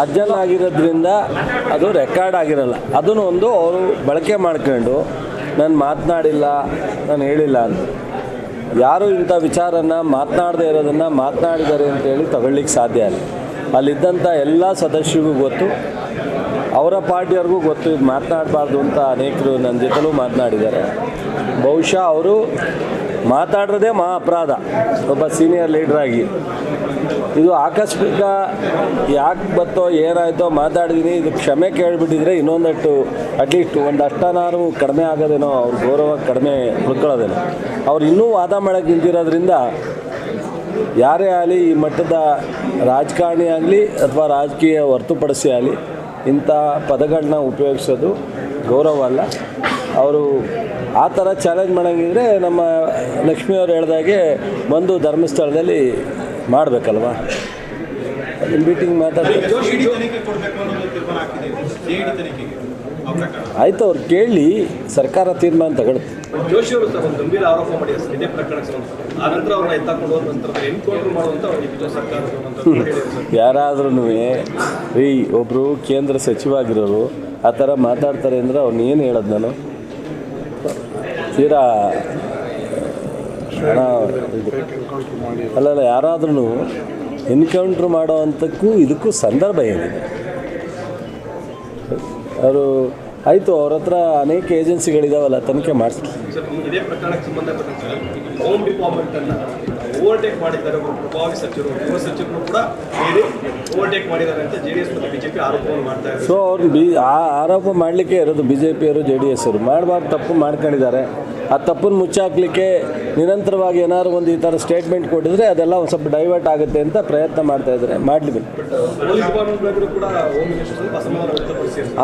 ಅಜ್ಜನಾಗಿರೋದ್ರಿಂದ ಅದು ರೆಕಾರ್ಡ್ ಆಗಿರಲ್ಲ. ಅದನ್ನು ಒಂದು ಅವರು ಬಳಕೆ ಮಾಡ್ಕೊಂಡು, ನಾನು ಮಾತನಾಡಿಲ್ಲ, ನಾನು ಹೇಳಿಲ್ಲ ಅಂತ. ಯಾರು ಇಂಥ ವಿಚಾರನ ಮಾತನಾಡದೇ ಇರೋದನ್ನು ಮಾತನಾಡಿದ್ದಾರೆ ಅಂತೇಳಿ ತಗೊಳ್ಳಿಕ್ಕೆ ಸಾಧ್ಯ ಇಲ್ಲ. ಅಲ್ಲಿದ್ದಂಥ ಎಲ್ಲ ಸದಸ್ಯರಿಗೂ ಗೊತ್ತು. ಅವರ ಪಾರ್ಟಿಯವ್ರಿಗೂ ಗೊತ್ತು, ಇದು ಮಾತನಾಡಬಾರ್ದು ಅಂತ ಅನೇಕರು ನನ್ನ ಜೊತೆಲೂ ಮಾತನಾಡಿದ್ದಾರೆ. ಬಹುಶಃ ಅವರು ಮಾತಾಡಿರೋದೇ ಮಹಾ ಅಪರಾಧ ಒಬ್ಬ ಸೀನಿಯರ್ ಲೀಡ್ರಾಗಿ ಇದು ಆಕಸ್ಮಿಕ ಯಾಕೆ ಬತ್ತೋ, ಏನಾಯ್ತೋ ಮಾತಾಡಿದೀನಿ. ಇದು ಕ್ಷಮೆ ಕೇಳಿಬಿಟ್ಟಿದ್ರೆ ಇನ್ನೊಂದಷ್ಟು ಅಟ್ಲೀಸ್ಟ್ ಒಂದು ಅಷ್ಟನಾರು ಕಡಿಮೆ ಆಗೋದೇನೋ, ಅವ್ರ ಗೌರವ ಕಡಿಮೆ ಉಳ್ಕೊಳ್ಳೋದೇನೋ. ಅವ್ರು ಇನ್ನೂ ವಾದ ಮಾಡೋಕ್ಕೆ ನಿಂತಿರೋದ್ರಿಂದ ಯಾರೇ ಆಗಲಿ ಈ ಮಟ್ಟದ ರಾಜಕಾರಣಿ ಆಗಲಿ ಅಥವಾ ರಾಜಕೀಯ ಹೊರತುಪಡಿಸಿ ಆಗಲಿ ಇಂಥ ಪದಗಳನ್ನ ಉಪಯೋಗಿಸೋದು ಗೌರವ ಅಲ್ಲ. ಅವರು ಆ ಥರ ಚಾಲೆಂಜ್ ಮಾಡೋಂಗಿದ್ರೆ ನಮ್ಮ ಲಕ್ಷ್ಮಿಯವರು ಹೇಳ್ದಾಗೆ ಬಂದು ಧರ್ಮಸ್ಥಳದಲ್ಲಿ ಮಾಡಬೇಕಲ್ವಾ? ಮೀಟಿಂಗ್ ಮಾತಾಡ್ತಾರೆ ಆಯ್ತು ಅವ್ರು ಕೇಳಿ ಸರ್ಕಾರ ತೀರ್ಮಾನ ತಗೊಳುತ್ತೆ ಜೋಶಿ ಅವರು ಒಂದು ಗಂಭೀರ ಆರೋಪ ಮಾಡಿ ಇದೇ ಪ್ರಕರಣಕ್ಕೆ ಆ ನಂತರ ಅವ್ರನ್ನ ಎತ್ತಾಕೊಂಡು ಹೋದ ನಂತರ ಎನ್ಕೌಂಟರ್ ಮಾಡುವಂತ ಇದು ಸರ್ಕಾರದ ಅಂತ ಹೇಳಿದ್ರು ಸರ್. ಯಾರಾದ್ರೂ ರೀ ಒಬ್ಬರು ಕೇಂದ್ರ ಸಚಿವ ಆಗಿರೋರು ಆ ಥರ ಮಾತಾಡ್ತಾರೆ ಅಂದ್ರೆ ಅವ್ನು ಏನು ಹೇಳೋದು ನಾನು? ತೀರಾ ಅಲ್ಲಲ್ಲ ಯಾರಾದ್ರೂ ಎನ್ಕೌಂಟ್ರ್ ಮಾಡೋ ಅಂಥಕ್ಕೂ ಇದಕ್ಕೂ ಸಂದರ್ಭ ಏನಿದೆ? ಅವರು ಆಯಿತು ಅವ್ರ ಹತ್ರ ಅನೇಕ ಏಜೆನ್ಸಿಗಳಿದಾವಲ್ಲ ತನಿಖೆ ಮಾಡಿಸ್ಲಿ ಸರ್ ಇದೇ ಪ್ರಕರಣಕ್ಕೆ ಸಂಬಂಧಪಟ್ಟಂತೆ ಹೋಮ್ ಡಿಪಾರ್ಟ್ಮೆಂಟ್ ಅನ್ನ ಓವರ್ಟೇಕ್ ಮಾಡಿದ್ದಾರೆ ಒಬ್ಬರು ಪ್ರಭಾವಿ ಸಚಿವರು ಗೃಹ ಸಚಿವರು ಕೂಡ ಹೇಳಿ ಓವರ್ಟೇಕ್ ಮಾಡಿದ್ದಾರೆ ಅಂತ ಜೆಡಿಎಸ್ ಮತ್ತು ಬಿಜೆಪಿ ಆರೋಪವನ್ನು ಮಾಡ್ತಾ ಇದ್ದಾರೆ. ಸೊ ಅವ್ರು ಬಿ ಆ ಆರೋಪ ಮಾಡಲಿಕ್ಕೆ ಇರೋದು ಬಿ ಜೆ ಪಿಯವರು ಜೆ ಡಿ ಎಸ್ ಅವರು. ಮಾಡಬಾರ್ದು ತಪ್ಪು ಮಾಡ್ಕೊಂಡಿದ್ದಾರೆ. ಆ ತಪ್ಪನ್ನು ಮುಚ್ಚಾಕ್ಲಿಕ್ಕೆ ನಿರಂತರವಾಗಿ ಏನಾದ್ರು ಒಂದು ಈ ಥರ ಸ್ಟೇಟ್ಮೆಂಟ್ ಕೊಟ್ಟಿದ್ರೆ ಅದೆಲ್ಲ ಒಂದು ಸ್ವಲ್ಪ ಡೈವರ್ಟ್ ಆಗುತ್ತೆ ಅಂತ ಪ್ರಯತ್ನ ಮಾಡ್ತಾ ಇದ್ದಾರೆ. ಮಾಡಲಿ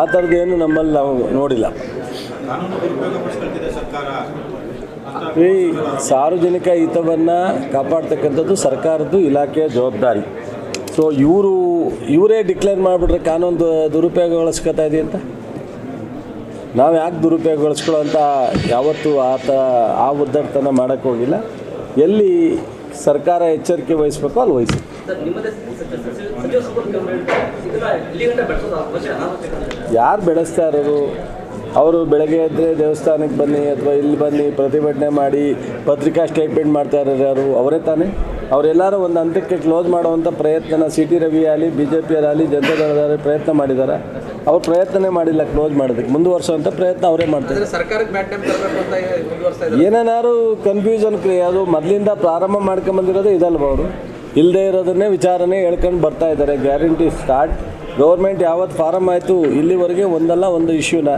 ಆ ಥರದ್ದೇನು ನಮ್ಮಲ್ಲಿ ನಾವು ನೋಡಿಲ್ಲ. ಈ ಸಾರ್ವಜನಿಕ ಹಿತವನ್ನು ಕಾಪಾಡ್ತಕ್ಕಂಥದ್ದು ಸರ್ಕಾರದ್ದು ಇಲಾಖೆಯ ಜವಾಬ್ದಾರಿ. ಸೊ ಇವರು, ಇವರೇ ಡಿಕ್ಲೇರ್ ಮಾಡಿಬಿಟ್ರೆ ಕಾನೂನು ದುರುಪಯೋಗ ದುರುಪಯೋಗಗೊಳಿಸ್ಕೊತಾ ಇದೆ ಅಂತ ನಾವು ಯಾಕೆ ಅಂತ ಯಾವತ್ತೂ ಆತ ಆ ಉದ್ದಟತನ ಮಾಡೋಕ್ಕೆ ಹೋಗಿಲ್ಲ. ಎಲ್ಲಿ ಸರ್ಕಾರ ಎಚ್ಚರಿಕೆ ವಹಿಸ್ಬೇಕೋ ಅಲ್ಲಿ ವಹಿಸಿ. ಯಾರು ಬೆಳೆಸ್ತಾ ಇರೋರು ಅವರು ಬೆಳಗ್ಗೆ ಎದ್ದರೆ ದೇವಸ್ಥಾನಕ್ಕೆ ಬನ್ನಿ ಅಥವಾ ಇಲ್ಲಿ ಬನ್ನಿ ಪ್ರತಿಭಟನೆ ಮಾಡಿ ಪತ್ರಿಕಾ ಸ್ಟೇಟ್ಮೆಂಟ್ ಮಾಡ್ತಾ ಇರೋರು ಯಾರು? ಅವರೇ ತಾನೇ? ಅವರೆಲ್ಲರೂ ಒಂದು ಹಂತಕ್ಕೆ ಕ್ಲೋಸ್ ಮಾಡುವಂಥ ಪ್ರಯತ್ನನ ಸಿ ಟಿ ರವಿ ಆಗಲಿ ಬಿ ಜೆ ಪಿಯರಾಗಲಿ ಜನತಾ ಪ್ರಯತ್ನ ಮಾಡಿದ್ದಾರೆ ಅವ್ರು ಪ್ರಯತ್ನನೇ ಮಾಡಿಲ್ಲ ಕ್ಲೋಸ್ ಮಾಡೋದಕ್ಕೆ. ಮುಂದುವರ್ಸೋವಂಥ ಪ್ರಯತ್ನ ಅವರೇ ಮಾಡ್ತಾರೆ. ಅಂತ ಏನೇನಾದ್ರು ಕನ್ಫ್ಯೂಷನ್ ಅದು ಮೊದಲಿಂದ ಪ್ರಾರಂಭ ಮಾಡ್ಕೊಂಬಂದಿರೋದೇ ಇದಲ್ವ ಅವರು? ಇಲ್ಲದೆ ಇರೋದನ್ನೇ ವಿಚಾರನೆ ಹೇಳ್ಕೊಂಡು ಬರ್ತಾ ಇದ್ದಾರೆ. ಗ್ಯಾರಂಟಿ ಸ್ಟಾರ್ಟ್ ಗೌರ್ಮೆಂಟ್ ಯಾವತ್ತು ಫಾರಮ್ ಆಯಿತು ಇಲ್ಲಿವರೆಗೆ ಒಂದಲ್ಲ ಒಂದು ಇಶ್ಯೂನ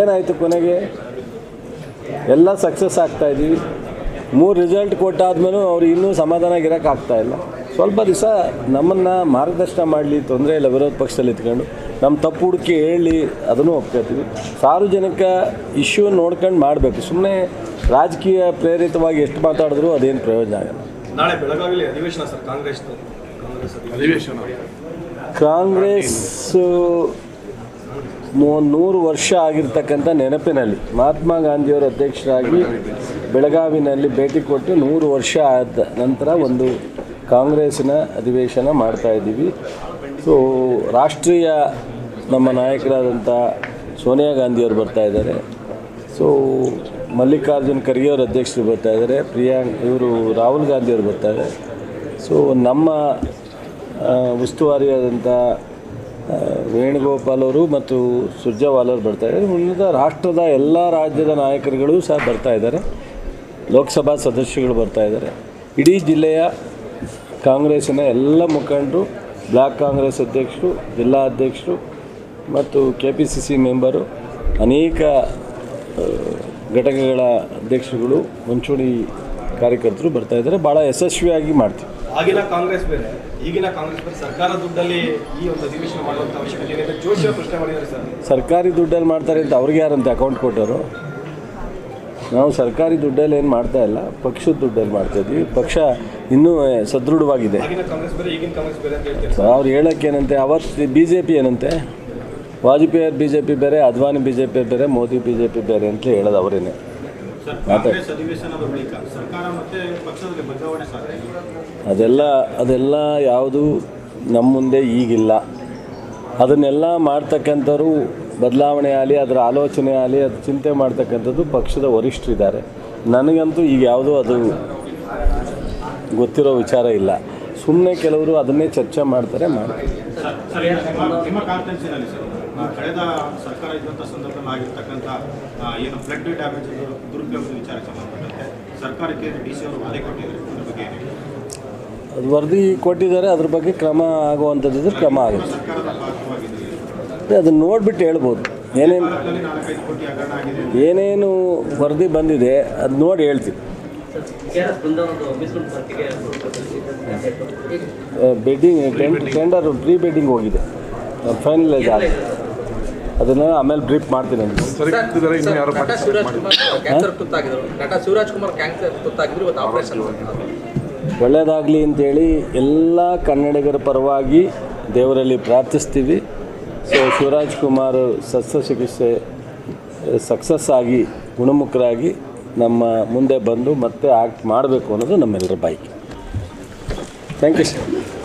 ಏನಾಯಿತು ಕೊನೆಗೆ? ಎಲ್ಲ ಸಕ್ಸಸ್ ಆಗ್ತಾ ಇದ್ದೀವಿ ಮೂರು ರಿಸಲ್ಟ್ ಕೊಟ್ಟಾದ್ಮೇಲೂ ಅವ್ರು ಇನ್ನೂ ಸಮಾಧಾನ ಇರೋಕ್ಕಾಗ್ತಾಯಿಲ್ಲ ಸ್ವಲ್ಪ ದಿವಸ ನಮ್ಮನ್ನು ಮಾರ್ಗದರ್ಶನ ಮಾಡಲಿ ತೊಂದರೆ ಇಲ್ಲ ವಿರೋಧ ಪಕ್ಷದಲ್ಲಿ ಇಟ್ಕೊಂಡು ನಮ್ಮ ತಪ್ಪು ಹುಡುಕಿ ಹೇಳಿ ಅದನ್ನು ಒಪ್ಕೋತೀವಿ ಸಾರ್ವಜನಿಕ ಇಶ್ಯೂ ನೋಡ್ಕೊಂಡು ಮಾಡಬೇಕು. ಸುಮ್ಮನೆ ರಾಜಕೀಯ ಪ್ರೇರಿತವಾಗಿ ಎಷ್ಟು ಮಾತಾಡಿದ್ರು ಅದೇನು ಪ್ರಯೋಜನ ಆಗಲ್ಲ. ನಾಳೆ ಬೆಳಗಾವಿಯಲ್ಲಿ ಅಧಿವೇಶನ ಸರ್ ಕಾಂಗ್ರೆಸ್ ಕಾಂಗ್ರೆಸ್ ಅಧಿವೇಶನ. ಕಾಂಗ್ರೆಸ್ಸು ಮೂ- ನೂರು ವರ್ಷ ಆಗಿರ್ತಕ್ಕಂಥ ನೆನಪಿನಲ್ಲಿ ಮಹಾತ್ಮ ಗಾಂಧಿಯವರ ಅಧ್ಯಕ್ಷರಾಗಿ ಬೆಳಗಾವಿನಲ್ಲಿ ಭೇಟಿ ಕೊಟ್ಟು ನೂರು ವರ್ಷ ಆದ ನಂತರ ಒಂದು ಕಾಂಗ್ರೆಸ್ಸಿನ ಅಧಿವೇಶನ ಮಾಡ್ತಾ ಇದ್ದೀವಿ. ಸೊ ರಾಷ್ಟ್ರೀಯ ನಮ್ಮ ನಾಯಕರಾದಂಥ ಸೋನಿಯಾ ಗಾಂಧಿಯವರು ಬರ್ತಾ ಇದ್ದಾರೆ. ಸೊ ಮಲ್ಲಿಕಾರ್ಜುನ್ ಖರ್ಗೆ ಅವರ ಅಧ್ಯಕ್ಷರು ಬರ್ತಾ ಇದ್ದಾರೆ. ಪ್ರಿಯಾಂಕ್, ಇವರು ರಾಹುಲ್ ಗಾಂಧಿಯವರು ಬರ್ತಾರೆ ಸೊ ನಮ್ಮ ಉಸ್ತುವಾರಿಯಾದಂಥ ವೇಣುಗೋಪಾಲ್ ಅವರು ಮತ್ತು ಸುರ್ಜೇವಾಲ್ ಅವರು ಬರ್ತಾ ಇದ್ದಾರೆ. ಉಳಿದ ರಾಷ್ಟ್ರದ ಎಲ್ಲ ರಾಜ್ಯದ ನಾಯಕರುಗಳು ಸಹ ಬರ್ತಾ ಇದ್ದಾರೆ. ಲೋಕಸಭಾ ಸದಸ್ಯಗಳು ಬರ್ತಾ ಇದ್ದಾರೆ. ಇಡೀ ಜಿಲ್ಲೆಯ ಕಾಂಗ್ರೆಸ್ಸಿನ ಎಲ್ಲ ಮುಖಂಡರು ಬ್ಲಾಕ್ ಕಾಂಗ್ರೆಸ್ ಅಧ್ಯಕ್ಷರು ಜಿಲ್ಲಾ ಅಧ್ಯಕ್ಷರು ಮತ್ತು K P C C member ಅನೇಕ ಘಟಕಗಳ ಅಧ್ಯಕ್ಷರುಗಳು ಮುಂಚೂಣಿ ಕಾರ್ಯಕರ್ತರು ಬರ್ತಾ ಇದ್ದಾರೆ. ಭಾಳ ಯಶಸ್ವಿಯಾಗಿ ಮಾಡ್ತೀವಿ. ಆಗಿನ ಕಾಂಗ್ರೆಸ್ ಬೇರೆ ಈಗಿನ ಕಾಂಗ್ರೆಸ್ ಬೇರೆ ಸರ್ಕಾರ ದುಡ್ಡಲ್ಲಿ ಈ ಒಂದು ಅಧಿವೇಶನ ಮಾಡುವಂತ ಅವಶ್ಯಕತೆ ಏನಿದೆ ಜೋಶಿ ಪ್ರಶ್ನೆ ಮಾಡಿದ್ದಾರೆ ಸರ್. ಸರ್ಕಾರಿ ದುಡ್ಡಲ್ಲಿ ಮಾಡ್ತಾರೆ ಅಂತ ಅವ್ರಿಗೆ ಯಾರಂತೆ ಅಕೌಂಟ್ ಕೊಟ್ಟರು ನಾವು ಸರ್ಕಾರಿ ದುಡ್ಡಲ್ಲಿ ಏನು ಮಾಡ್ತಾ ಇಲ್ಲ ಪಕ್ಷದ ದುಡ್ಡಲ್ಲಿ ಮಾಡ್ತಾ ಇದ್ವಿ ಪಕ್ಷ ಇನ್ನೂ ಸದೃಢವಾಗಿದೆ. ಅವ್ರು ಹೇಳೋಕ್ಕೇನಂತೆ ಅವತ್ತು ಬಿ ಜೆ ಪಿ ಏನಂತೆ? ವಾಜಪೇಯಿ ಬಿ ಜೆ ಪಿ ಬೇರೆ ಅದ್ವಾನಿ ಬಿ ಜೆ ಪಿ ಬೇರೆ ಮೋದಿ ಬಿ ಜೆ ಪಿ ಬೇರೆ ಅಂತ ಹೇಳೋದು ಅವರೇನೆ. ಅದೆಲ್ಲ ಅದೆಲ್ಲ ಯಾವುದು ನಮ್ಮ ಮುಂದೆ ಈಗಿಲ್ಲ. ಅದನ್ನೆಲ್ಲ ಮಾಡ್ತಕ್ಕಂಥವ್ರು ಬದಲಾವಣೆ ಆಗಲಿ ಅದರ ಆಲೋಚನೆ ಆಗಲಿ ಅದು ಚಿಂತೆ ಮಾಡ್ತಕ್ಕಂಥದ್ದು ಪಕ್ಷದ ವರಿಷ್ಠರಿದ್ದಾರೆ. ನನಗಂತೂ ಈಗ ಯಾವುದೋ ಅದು ಗೊತ್ತಿರೋ ವಿಚಾರ ಇಲ್ಲ. ಸುಮ್ಮನೆ ಕೆಲವರು ಅದನ್ನೇ ಚರ್ಚೆ ಮಾಡ್ತಾರೆ ಮಾಡ್ತಾರೆ ಕಳೆದ ಸರ್ಕಾರ ಇದ್ದಂಥ ಸಂದರ್ಭದಲ್ಲಿ ಆಗಿರ್ತಕ್ಕಂಥ ಏನು ಫ್ಲಡ್ ಡ್ಯಾಮೇಜ್ ದುರುಪಯೋಗದ ವಿಚಾರಕ್ಕೆ ಸಂಬಂಧಪಟ್ಟಂತೆ ಸರ್ಕಾರಕ್ಕೆ ಡಿ ಸಿ ಅವರು ವರದಿ ಕೊಟ್ಟಿದ್ದಾರೆ ಅದ್ರ ಬಗ್ಗೆ ಅದು ವರದಿ ಕೊಟ್ಟಿದ್ದಾರೆ ಅದ್ರ ಬಗ್ಗೆ ಕ್ರಮ ಆಗುವಂಥದ್ದು ಕ್ರಮ ಆಗುತ್ತೆ. ಅದೇ ಅದನ್ನು ನೋಡಿಬಿಟ್ಟು ಹೇಳ್ಬೋದು. ಏನೇನು ಏನೇನು ವರದಿ ಬಂದಿದೆ ಅದು ನೋಡಿ ಹೇಳ್ತೀನಿ. ಬೆಡ್ಡಿಂಗ್ ಟೆಂಡರ್ ಪ್ರೀ ಬೆಡ್ಡಿಂಗ್ ಹೋಗಿದೆ. ಫೈನಲೈಸ್ ಆಗಿದೆ ಅದನ್ನು ಆಮೇಲೆ ಬ್ರೀಫ್ ಮಾಡ್ತೀನಿ ಅಂತ ಸರ್, ಇನ್ನು ಯಾರು ನಟ ಶಿವರಾಜ್ ಕುಮಾರ್ ಕ್ಯಾನ್ಸರ್ ತುತ್ತಾಗಿದ್ರು. ನಟ ಶಿವರಾಜ್ ಕುಮಾರ್ ಕ್ಯಾನ್ಸರ್ ತುತ್ತಾಗಿದ್ರು ಇವತ್ತು ಆಪರೇಷನ್ ಒಳ್ಳೆಯದಾಗಲಿ ಅಂತೇಳಿ ಎಲ್ಲ ಕನ್ನಡಿಗರ ಪರವಾಗಿ ದೇವರಲ್ಲಿ ಪ್ರಾರ್ಥಿಸ್ತೀವಿ. ಸೊ ಶಿವರಾಜ್ ಕುಮಾರ್ ಶಸ್ತ್ರಚಿಕಿತ್ಸೆ ಸಕ್ಸಸ್ ಆಗಿ ಗುಣಮುಖರಾಗಿ ನಮ್ಮ ಮುಂದೆ ಬಂದು ಮತ್ತೆ ಆಕ್ಟ್ ಮಾಡಬೇಕು ಅನ್ನೋದು ನಮ್ಮೆಲ್ಲರ ಬೈಕ್ ಥ್ಯಾಂಕ್ ಯು ಸರ್